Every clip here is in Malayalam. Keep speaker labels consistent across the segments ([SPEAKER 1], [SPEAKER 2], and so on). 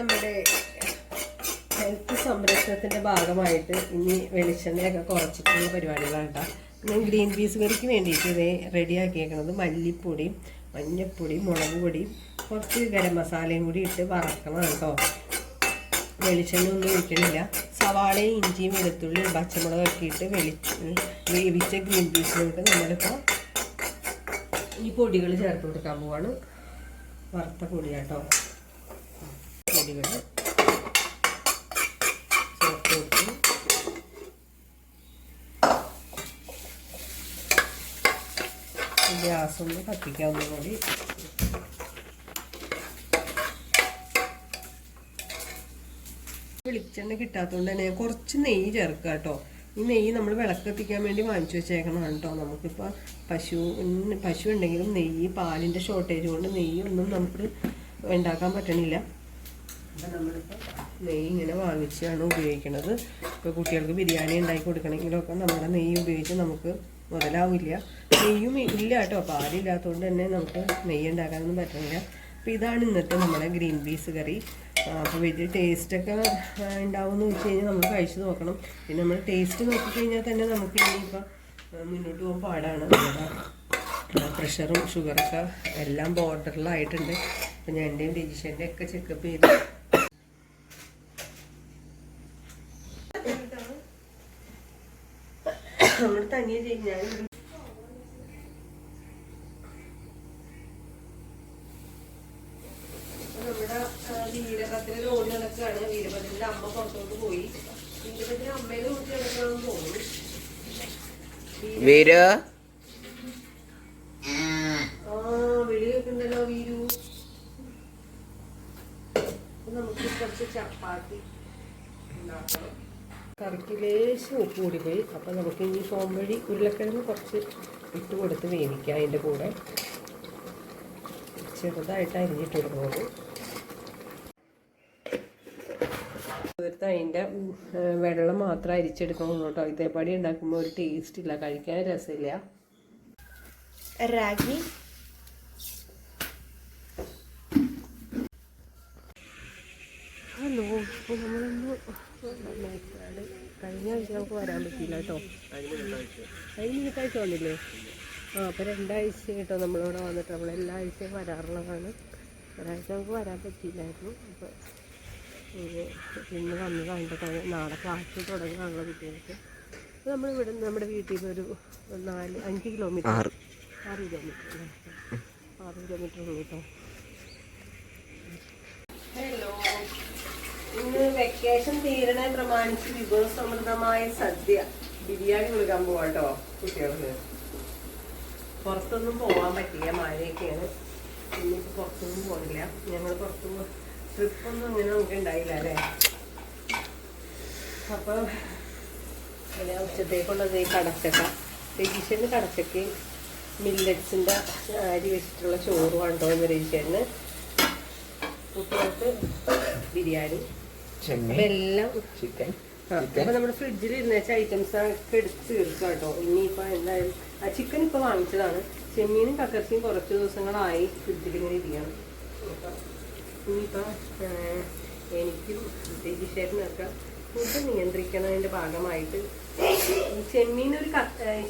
[SPEAKER 1] നമ്മുടെ ഹെൽത്ത് സംരക്ഷണത്തിന്റെ ഭാഗമായിട്ട് ഇനി വെളിച്ചെണ്ണയൊക്കെ കുറച്ചിട്ടുള്ള പരിപാടികളാണ് കേട്ടോ. ഞാൻ ഗ്രീൻ പീസ് കറിക്ക് വേണ്ടിയിട്ട് ഇത് ആക്കിയേക്കുന്നത് മല്ലിപ്പൊടിയും മഞ്ഞൾപ്പൊടിയും മുളക് പൊടിയും കുറച്ച് ഗരം മസാലയും കൂടി ഇട്ട് വറക്കണം കേട്ടോ. വെളിച്ചെണ്ണ ഒന്നും ഒഴിക്കണില്ല. സവാളയും ഇഞ്ചിയും വെളുത്തുള്ളിയും പച്ചമുളകൊക്കെ ഇട്ട് വെളി വേവിച്ച ഗ്രീൻ പീസിലോട്ട് നമ്മളിപ്പോൾ ഈ പൊടികൾ ചേർത്ത് കൊടുക്കാൻ പോവാണ്. വറുത്ത പൊടിയാട്ടോ. പൊടികൾ ചേർത്ത് കൊടുത്തു. ഗ്യാസ് ഒന്ന് കത്തിക്കാൻ കൂടി വെളിച്ചെണ്ണ കിട്ടാത്തതുകൊണ്ട് തന്നെ കുറച്ച് നെയ്യ് ചേർക്കുക കേട്ടോ. ഈ നെയ്യ് നമ്മൾ വിളക്കെത്തിക്കാൻ വേണ്ടി വാങ്ങിച്ചു വെച്ചേക്കണമാണ് കേട്ടോ. നമുക്കിപ്പോൾ പശു പശു ഉണ്ടെങ്കിലും നെയ്യ് പാലിന്റെ ഷോർട്ടേജ് കൊണ്ട് നെയ്യ് ഒന്നും നമുക്ക് ഉണ്ടാക്കാൻ പറ്റണില്ല. അപ്പം നമ്മളിപ്പോൾ നെയ്യ് ഇങ്ങനെ വാങ്ങിച്ചാണ് ഉപയോഗിക്കുന്നത് ഇപ്പോൾ കുട്ടികൾക്ക് ബിരിയാണി ഉണ്ടാക്കി കൊടുക്കണമെങ്കിലൊക്കെ നമ്മുടെ നെയ്യ് ഉപയോഗിച്ച് നമുക്ക് മുതലാവില്ല. നെയ്യും ഇല്ല കേട്ടോ. പാലില്ലാത്തതുകൊണ്ട് തന്നെ നമുക്ക് നെയ്യ് ഉണ്ടാക്കാനൊന്നും പറ്റുന്നില്ല അപ്പോൾ ഇതാണ് ഇന്നത്തെ നമ്മുടെ ഗ്രീൻ പീസ് കറി. അപ്പോൾ വലിയ ടേസ്റ്റൊക്കെ ഉണ്ടാവുമെന്ന് വെച്ച് കഴിഞ്ഞാൽ നമ്മൾ കഴിച്ചു നോക്കണം. പിന്നെ നമ്മൾ ടേസ്റ്റ് നോക്കിക്കഴിഞ്ഞാൽ തന്നെ നമുക്ക് ഇനിയിപ്പോൾ മുന്നോട്ട് പോകാൻ പാടാണ്. പ്രഷറും ഷുഗറൊക്കെ എല്ലാം ബോർഡറിലായിട്ടുണ്ട് അപ്പോൾ ഞാൻ എന്റെയും രജിഷന്റെ ഒക്കെ ചെക്കപ്പ് ചെയ്ത് ഞാൻ നമ്മുടെ വീരഭദ്രൻ ഓടി നടക്കുകയാണ് വീരഭദ്രന്റെ അമ്മ പുറത്തോട്ട് പോയി വീരഭദ്രൻ അമ്മയുടെ ഓടി നടക്കണമെന്ന് തോന്നുന്നു
[SPEAKER 2] വീര?
[SPEAKER 1] ആ വിളി കേൾക്കണ്ടല്ലോ വീരു. നമുക്ക് കുറച്ച് ചപ്പാത്തി ഉണ്ടാക്കണം. കറിക്ക് ലേശം ഉപ്പ് കൂടിപ്പോയി അപ്പം നമുക്ക് ഈ ഫോം വഴി ഉരുളക്കിഴങ്ങ് കുറച്ച് ഇട്ട് കൊടുത്ത് വേവിക്കാം അതിന്റെ കൂടെ. ചെറുതായിട്ട് അരിഞ്ഞിട്ട് കൊടുക്കുന്നത് തീർത്ത് അതിന്റെ വെള്ളം മാത്രം അരിച്ചെടുക്കണം കേട്ടോ. ഇതേപടി ഉണ്ടാക്കുമ്പോൾ ഒരു ടേസ്റ്റ് ഇല്ല. കഴിക്കാൻ രസമില്ല.
[SPEAKER 3] റാഗി.
[SPEAKER 1] ഹലോ ഇപ്പോൾ നമ്മളൊന്ന് മേപ്പാട് കഴിഞ്ഞ ആഴ്ച നമുക്ക് വരാൻ പറ്റിയില്ല കേട്ടോ. കഴിഞ്ഞ മിനിറ്റാഴ്ച വന്നില്ലേ? ആ അപ്പോൾ രണ്ടാഴ്ച കേട്ടോ നമ്മളിവിടെ വന്നിട്ട്. നമ്മൾ എല്ലാ ആഴ്ചയും വരാറുള്ളതാണ്. ഒരാഴ്ച നമുക്ക് വരാൻ പറ്റിയില്ലായിരുന്നു. അപ്പോൾ ഇന്ന് വന്നതാണ് കേട്ടോ നാളെ ക്ലാസ് തുടങ്ങാനുള്ള കുട്ടികൾക്ക്. അപ്പോൾ നമ്മളിവിടെ നമ്മുടെ വീട്ടിൽ നിന്ന് ഒരു നാല് അഞ്ച് കിലോമീറ്റർ
[SPEAKER 2] ആറ്.
[SPEAKER 1] കിലോമീറ്റർ ആറ് കിലോമീറ്റർ ഉള്ളൂ കേട്ടോ. ഇന്ന് വെക്കേഷൻ തീരണെ പ്രമാണിച്ച് വിഭവസമൃദ്ധമായ സദ്യ ബിരിയാണി കൊടുക്കാൻ പോവാട്ടോ കുട്ടികൾക്ക്. പുറത്തൊന്നും പോവാൻ പറ്റില്ല മഴയൊക്കെയാണ്. ഇന്നിപ്പോൾ പുറത്തൊന്നും പോകില്ല ഞങ്ങൾ പുറത്ത് ട്രിപ്പൊന്നും അങ്ങനെ നമുക്ക് ഉണ്ടായില്ല അല്ലേ? അപ്പൊ പിന്നെ ഉച്ചത്തേക്കുള്ളത് ഈ കടച്ചക്ക. രജിഷന് കടച്ചക്കയും മില്ലറ്റ്സിന്റെ അരി വെച്ചിട്ടുള്ള ചോറ് ഉണ്ടോ എന്ന് രജിഷന്. കുട്ടികൾക്ക് ബിരിയാണി. എല്ലാം
[SPEAKER 2] ചിക്കൻ
[SPEAKER 1] അപ്പൊ നമ്മുടെ ഫ്രിഡ്ജിൽ ഇരുന്ന ഐറ്റംസ് ഒക്കെ എടുത്ത് തീർക്കാം കേട്ടോ. ഇനിയിപ്പോ എന്തായാലും ആ ചിക്കൻ ഇപ്പൊ വാങ്ങിച്ചതാണ്. ചെമ്മീനും കക്കർച്ചയും കുറച്ച് ദിവസങ്ങളായി ഫ്രിഡ്ജിൽ ഇങ്ങനെ ഇരിക്കണം ഇനിയിപ്പോ എനിക്കും രജിഷേട്ടനൊക്കെ ഫുഡ് നിയന്ത്രിക്കുന്നതിന്റെ ഭാഗമായിട്ട് ചെമ്മീൻ ഒരു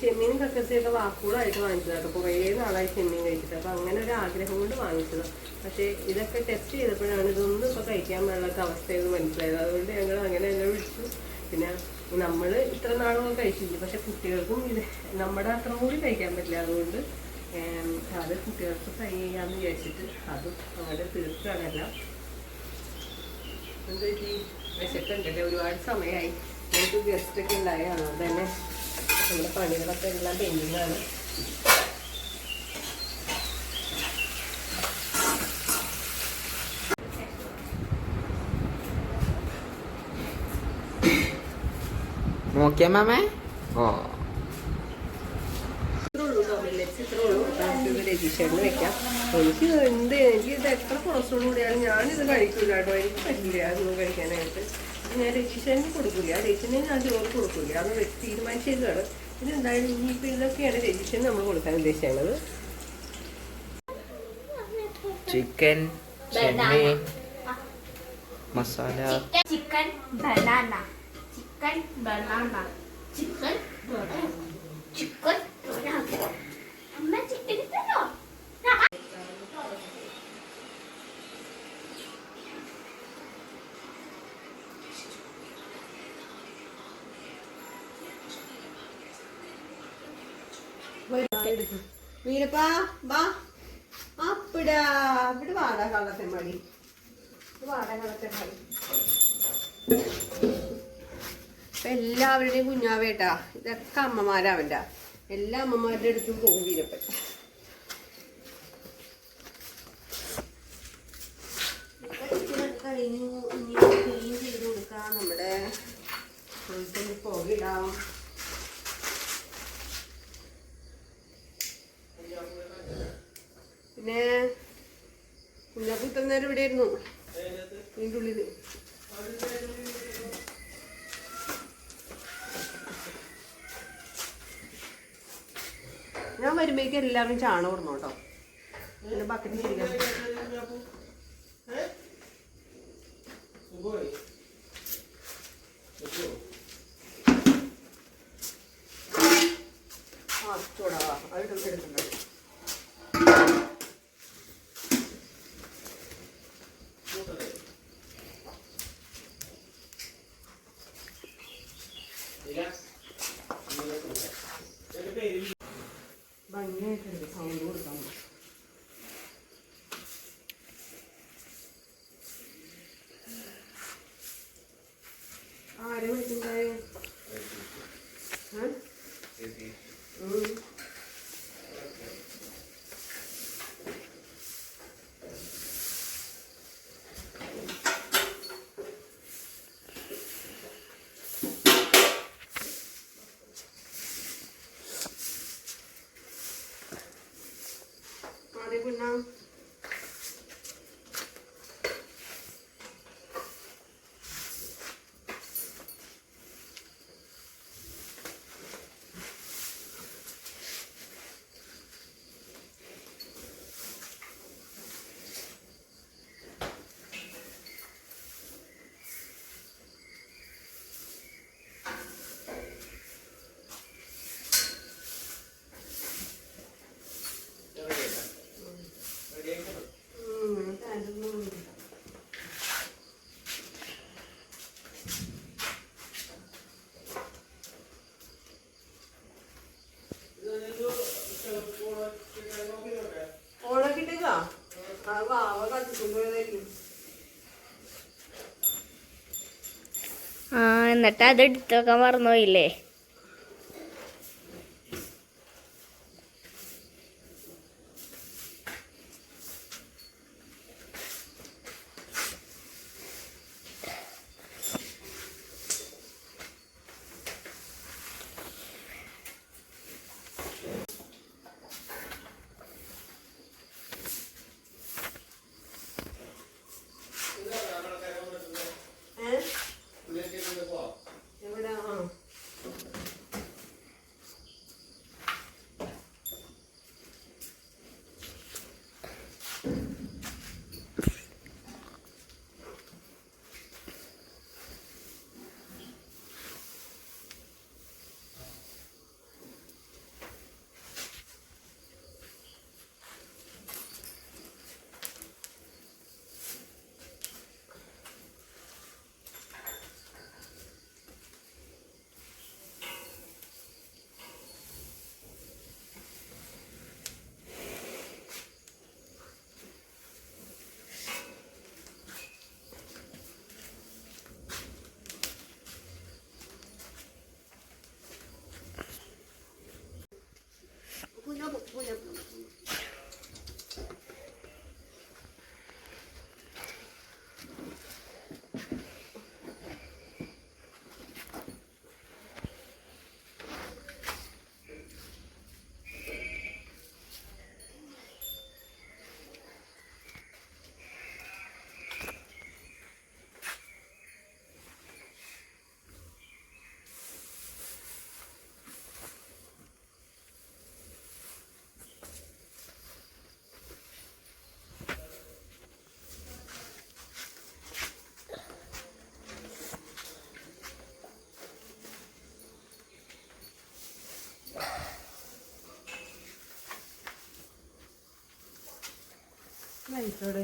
[SPEAKER 1] ചെമ്മീനും കക്കർച്ചയൊക്കെ വാക്കുകളായിട്ട് അപ്പൊ കുറേ നാളായി ചെമ്മീൻ കഴിച്ചിട്ട്. അപ്പൊ അങ്ങനെ ഒരു ആഗ്രഹം കൊണ്ട് വാങ്ങിച്ചത്. പക്ഷേ ഇതൊക്കെ ടെസ്റ്റ് ചെയ്തപ്പോഴാണ് ഇതൊന്നും ഇപ്പൊ കഴിക്കാൻ പാടില്ലാത്ത അവസ്ഥയെന്ന് മനസ്സിലായത്. അതുകൊണ്ട് ഞങ്ങൾ അങ്ങനെ തന്നെ വിളിച്ചു. പിന്നെ നമ്മൾ ഇത്ര നാളൊന്നും കഴിച്ചില്ല. പക്ഷെ കുട്ടികൾക്കും ഇത് നമ്മുടെ അത്ര കൂടി കഴിക്കാൻ പറ്റില്ല. അതുകൊണ്ട് അത് കുട്ടികൾക്ക് ഫ്രൈ ചെയ്യാന്ന് വിചാരിച്ചിട്ട് അതും അങ്ങനെ തീർക്കുകയാണെല്ലാം. എന്താ വിശക്കുണ്ടല്ലേ ഒരുപാട് സമയമായി നമുക്ക് ഗസ്റ്റ് ഒക്കെ ഉണ്ടായ. അതുകൊണ്ട് തന്നെ നമ്മുടെ പണികളൊക്കെ എല്ലാം
[SPEAKER 2] പെയിന്റിങ്ങാണ് മാമേ? ഓ
[SPEAKER 1] രജിസ്റ്ററിന് വെക്കാം. എനിക്ക് എന്ത്? എനിക്ക് ഇത് എത്ര കൊളസ്ട്രോൾ കൂടിയാലും ഞാനിത് കഴിക്കൂലോ കേട്ടോ. എനിക്ക് പറ്റില്ല അതൊന്നും കഴിക്കാനായിട്ട്. ഞാൻ രജിസ്റ്ററിന് കൊടുക്കില്ല രജിസ്റ്ററിന് ഞാൻ ചോറ് കൊടുക്കില്ല അത് തീരുമാനിച്ചതാണ് ഇതെന്തായാലും ഇനിയിപ്പോൾ ഇതൊക്കെയാണ് രജിസ്റ്ററിന് നമ്മൾ കൊടുക്കാൻ ഉദ്ദേശിക്കുന്നത്
[SPEAKER 2] ചിക്കൻ ചെമ്മീൻ
[SPEAKER 4] masala
[SPEAKER 3] chicken banana chicken banana chicken banana chicken
[SPEAKER 5] വീരപ്പാ വാ. വാടാ മടി. എല്ലാവരുടെയും കുഞ്ഞാവേട്ടാ ഇതൊക്കെ അമ്മമാരാവണ്ട. എല്ലാ അമ്മമാരുടെ അടുത്തും പോകും വീരപ്പൻ. കഴിഞ്ഞു. ഇനി ക്ലീൻ ചെയ്ത് കൊടുക്കാം. നമ്മുടെ പുകയിടാം. പിന്നെ കുഞ്ഞാപ്പ് ഇത്ര നേരം ഇവിടെ ആയിരുന്നു. ഇതിന്റെ ഉള്ളിൽ. ഞാൻ വരുമ്പോഴേക്കും എല്ലാവരും ചാണകം ഇടണം കേട്ടോ. എന്റെ ബക്കറ്റ് ശരിക്കാം ആ ചൂടാ അത് എടുക്കുന്നുണ്ട്
[SPEAKER 3] എന്നിട്ട് അത് എടുത്തു വെക്കാൻ മറന്നുപോയില്ലേ?
[SPEAKER 1] പൈസ എവിടെ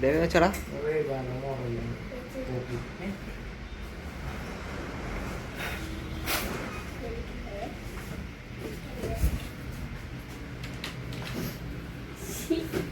[SPEAKER 1] Dari
[SPEAKER 2] mana? Thank
[SPEAKER 1] you.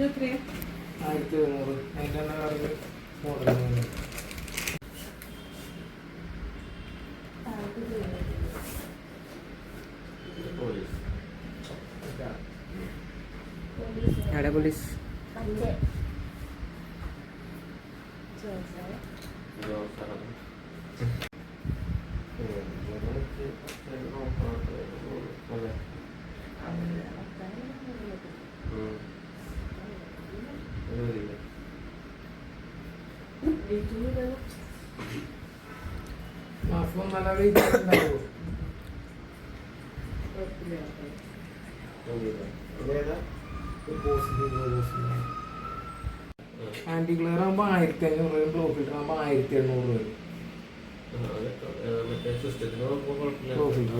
[SPEAKER 6] ആയിരത്തി എഴുന്നൂറ്. അതിന്റെ മോഡൽ
[SPEAKER 2] എവിടെ പോലീസ്
[SPEAKER 6] മാസം നല്ല വെയിറ്റ് ഉണ്ടാവുമോ? ആന്റി ക്ലിയർ ആകുമ്പോൾ ആയിരത്തി അഞ്ഞൂറ് രൂപ ഫിൽറ്റർ ആകുമ്പോൾ ആയിരത്തി എണ്ണൂറ് രൂപ ബ്ലൂ ഫിൽറ്റർ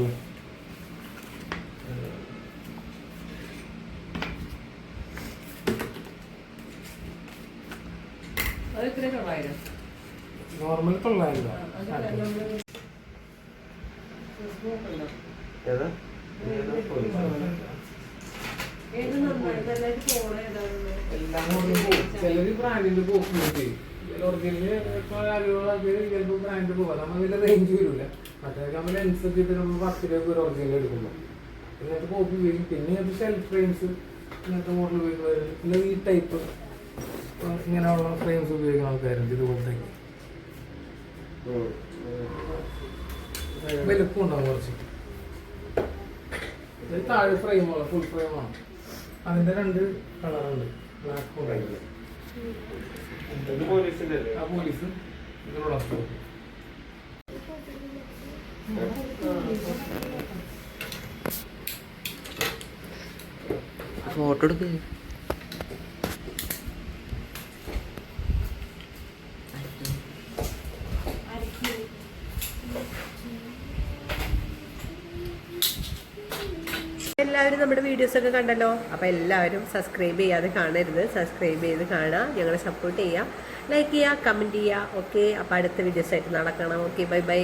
[SPEAKER 6] കൂടി പോകും ചിലര് ബ്രാൻഡിന്റെ പോക്ക് കിട്ടി ഒറിജിനൽ ചിലപ്പോൾ ബ്രാൻഡ് പോകാം നമ്മൾ ഇതിന്റെ റേഞ്ച് വരില്ല മറ്റേ നമ്മൾ ഇത് നമ്മൾ പത്ത് രൂപ ഒരു ഒറിജിനൽ എടുക്കുമ്പോൾ ഇങ്ങനത്തെ കോപ്പി ഉപയോഗിക്കും പിന്നെ ഇങ്ങനത്തെ ഷെൽഫ് ഫ്രെയിംസ് ഇങ്ങനത്തെ മോഡൽ ഉപയോഗിക്കുന്നവരുണ്ട് പിന്നെ ഈ ടൈപ്പ് ഇങ്ങനെയുള്ള ഫ്രെയിംസ് ഉപയോഗിക്കുന്ന ആൾക്കാരുണ്ട് ഇതുപോലത്തെ. വലുപ്പം ഉണ്ടാവും കുറച്ച്. ഇത് താഴെ ഫ്രെയിമാണ് ഫുൾ ഫ്രെയിമാണ് അതിന്റെ രണ്ട് കളറുണ്ട് ബ്ലാക്ക് ആ പോലീസ് ഇതിനുള്ള
[SPEAKER 2] ഫോട്ടോ എടുക്ക്
[SPEAKER 1] എല്ലാവരും നമ്മുടെ വീഡിയോസൊക്കെ കണ്ടല്ലോ? അപ്പോൾ എല്ലാവരും സബ്സ്ക്രൈബ് ചെയ്യാതെ കാണരുത്. സബ്സ്ക്രൈബ് ചെയ്ത് കാണുക. ഞങ്ങളെ സപ്പോർട്ട് ചെയ്യുക. ലൈക്ക് ചെയ്യുക കമന്റ് ചെയ്യുക. ഓക്കെ അപ്പോൾ അടുത്ത വീഡിയോസായിട്ട് നടക്കണം. Okay bye bye